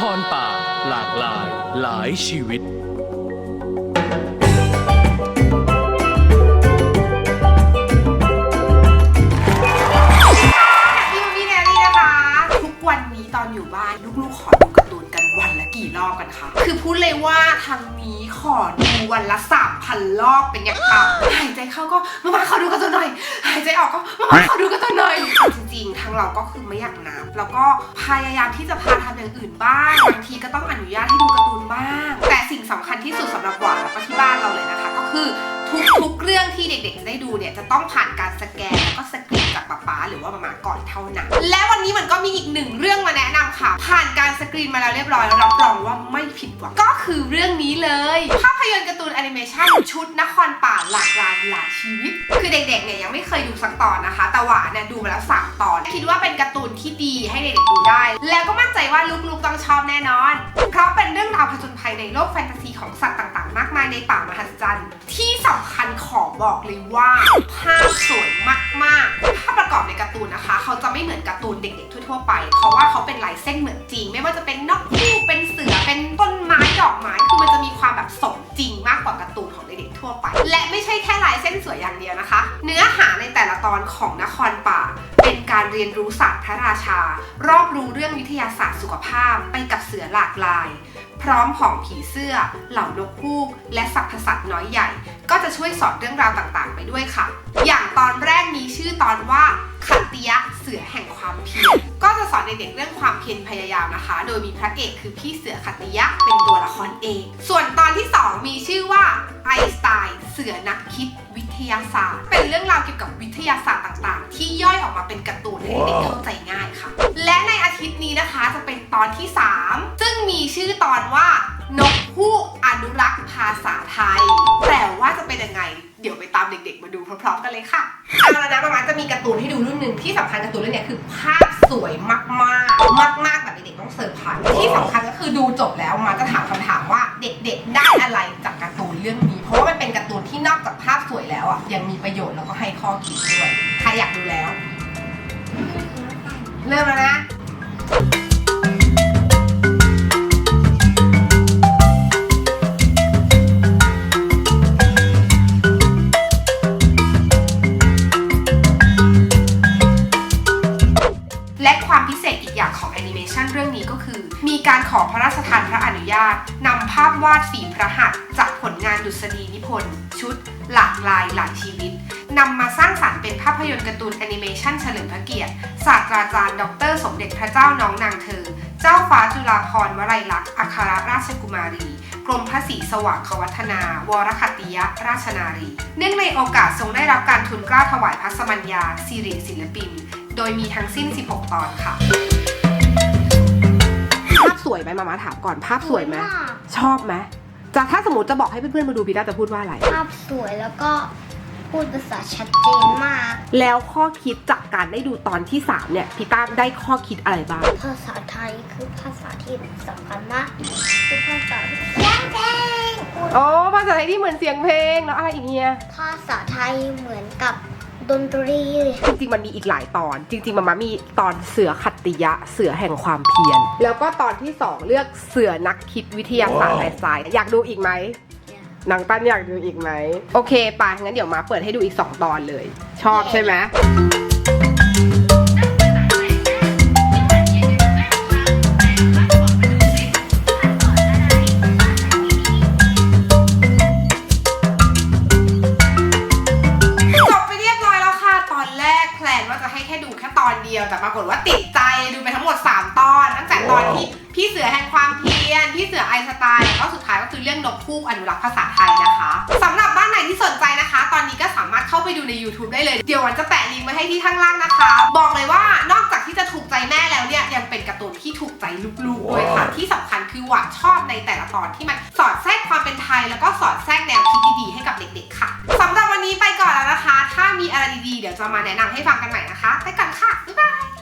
ครป่าหลากหลายหลายชีวิต พี่มีแนนี่นะคะ ทุกวันนี้ตอนอยู่บ้านลูกๆขอดูการ์ตูนกันวันละกี่รอบกันคะคือพูดเลยว่าทางนี้ขอดูวันละสามพันรอบเป็นอย่างต่ำ เข้าก็มามาขอดูการ์ตูนหน่อย หายใจออกก็มามาขอดูการ์ตูนหน่อย จริงๆทางเราก็คือไม่อยากนับแล้วก็พยายามที่จะพาทำอย่างอื่นบ้างบางทีก็ต้องอนุญาตให้ดูการ์ตูนบ้าง แต่สิ่งสำคัญที่สุดสำหรับหวานแล้วก็ที่บ้านเราเลยนะคะ ก็คือทุกๆเรื่องที่เด็กๆจะได้ดูเนี่ยจะต้องผ่านการสแกนแล้วก็สกรีนจาก ป๊าป๊าหรือว่ามามาก่อนเท่านั้น และวันนี้มันก็มีอีกหนึ่งเรื่องมาแนะนำค่ะ ผ่านการสกรีนมาแล้วเรียบร้อยแล้วรับรองว่าไม่ผิดหวังก็คือเรื่องนี้เลย ภาพยนตร์การ์ตูนแอนิเมชันชุดนครป่าหลากหลายหลายชีวิต คือเด็กๆเนี่ยยังไม่เคยดูสักตอนนะคะแต่หวาเนี่ยดูมาแล้วสามตอน คิดว่าเป็นการ์ตูนที่ดีให้เด็กๆดูได้ แล้วก็มั่นใจว่าลูกๆต้องชอบแน่นอน เพราะเป็นเรื่องราวผจญภัยในโลกแฟนตาซีของสัตว์ต่างๆ มากมายในป่ามหัศจรรย์ที่สำคัญขอบอกเลยว่าภาพสวยมากๆภาพ ประกอบในการ์ตูนนะคะ เขาจะไม่เหมือนการ์ตูนเด็ก ๆ ทั่วๆไป เพราะว่าเขาเป็นลายเส้นเหมือนจริง ไม่ว่าจะเป็นนกคู่เป็นเสือเป็นต้นไม้ดอกไม้คือมันจะมีความแบบสม และไม่ใช่แค่ลายเส้นสวยอย่างเดียวนะคะ เนื้อหาในแต่ละตอนของนครป่า เป็นการเรียนรู้ศาสตร์พระราชา รอบรู้เรื่องวิทยาศาสตร์สุขภาพไปกับเสือหลากลาย พร้อมผองผีเสื้อ เหล่านกฮูก และสัตว์สัตว์น้อยใหญ่ ก็จะช่วยสอนเรื่องราวต่างๆ ไปด้วยค่ะ อย่างตอนแรกมีชื่อตอนว่าขัตติยะเสือแห่งความเพียร ก็จะสอนเด็กเรื่องความเพียรพยายามนะคะ โดยมีพระเอกคือพี่เสือขัตติยะเป็นตัวละครเอง ส่วนตอนที่ 2 มีชื่อว่าไอสไตน์เสือนักคิดวิทยาศาสตร์ เป็นเรื่องราวเกี่ยวกับวิทยาศาสตร์ต่างๆ ที่ย่อยออกมาเป็นการ์ตูนให้เด็กเข้าใจง่ายค่ะ และในอาทิตย์นี้นะคะจะเป็นตอนที่ 3 ซึ่งมีชื่อตอนว่านกฮูกอนุรักษ์ภาษาไทย แต่ว่าจะเป็นยังไง เดี๋ยวไปตามเด็กๆ มาดูพร้อมๆกันเลยค่ะเอาละนะประมาณจะมีการ์ตูนให้ดูรุ่นหนึ่งที่สำคัญการ์ตูนเรื่องนี้คือภาพ สวยมากๆมากๆแบบเด็กๆต้องเซอร์ไพรส์ที่สำคัญก็คือดูจบแล้วมาจะถามคำถามว่าเด็กๆได้อะไรจากการ์ตูนเรื่องนี้ เพราะว่ามันเป็นการ์ตูนที่นอกจากภาพสวยแล้วอะยังมีประโยชน์แล้วก็ให้ข้อคิดด้วย ใครอยากดูแล้ว เริ่มแล้วนะ อย่างของแอนิเมชันเรื่องนี้ก็คือ มีการขอพระราชทานพระอนุญาตนำภาพวาดฝีพระหัตถ์จากผลงานดุษฎีนิพนธ์ชุด หลากลายหลายชีวิตนำมาสร้างสรรค์เป็นภาพยนตร์การ์ตูนแอนิเมชันเฉลิมพระเกียรติศาสตราจารย์ ดร สมเด็จพระเจ้าน้องนางเธอ เจ้าฟ้าจุฬาภรณ์วลัยลักษณ์อัครราชกุมารีกรมพระศรีสว่างควัฒนา วรคติยราชนารี เนื่องในโอกาสทรงได้รับการทุนกล้าถวายพระสมัญญาสิริศิลปิน โดยมีทั้งสิ้น 16 ตอนค่ะ ภาพสวยไหมมามาถามก่อนภาพสวยไหมชอบไหมจะถ้าสมมติจะบอกให้เพื่อนๆมาดูพีด้าจะพูดว่าอะไร ภาพสวยแล้วก็พูดภาษาชัดเจนมาก แล้วข้อคิดจากการได้ดูตอนที่ 3 เนี่ยพีต้าได้ข้อคิดอะไรบ้าง ภาษาไทยคือภาษาที่สำคัญมากคือภาษาที่เสียงเพลงพูดโอ้ภาษาไทยที่เหมือนเสียงเพลงแล้วอะไรอีกเนี่ยภาษาไทยเหมือนกับ ดนตรี จริงๆ มันมีอีกหลายตอน จริง ๆมันมามีตอนเสือขัตติยะเสือแห่งความเพียรแล้วก็ตอนที่2เลือกเสือนักคิดวิทยาศาสตร์ไอน์สไตน์อยากดูอีกไหมนางตั้นอยากดูอีกไหมโอเคไปะงั้นเดี๋ยวมาเปิดให้ดูอีก2ตอนเลย ชอบใช่ไหม ว่าจะให้แค่ดูแค่ตอนเดียว แต่ปรากฏว่าติดใจดูไปทั้งหมด 3 ตอน ตั้งแต่ตอนที่ พี่เสือแห่งความเพียร พี่เสือไอน์สไตล์แล้วก็สุดท้ายก็คือเรื่องนกคูกอนุรักษ์ภาษาไทยนะคะสำหรับบ้านไหนที่สนใจนะคะ ตอนนี้ก็สามารถเข้าไปดูใน YouTube ได้เลย เดี๋ยววันจะแปะลิงก์ไว้ให้ที่ข้างล่างนะคะ บอกเลยว่านอกจากที่จะถูกใจแม่แล้วเนี่ยยังเป็นการ์ตูนที่ถูกใจลูกๆด้วยค่ะที่สำคัญคือหวานชอบในแต่ละตอนที่มันสอดแทรกความเป็นไทย แล้วก็สอดแทรกแนวคิดดีๆให้กับเด็กๆค่ะสำหรับวันนี้ไปก่อนแล้วนะคะ ถ้ามีอะไรดีๆเดี๋ยวจะมาแนะนำให้ฟังกันใหม่นะคะ ไปก่อนค่ะบ๊ายบาย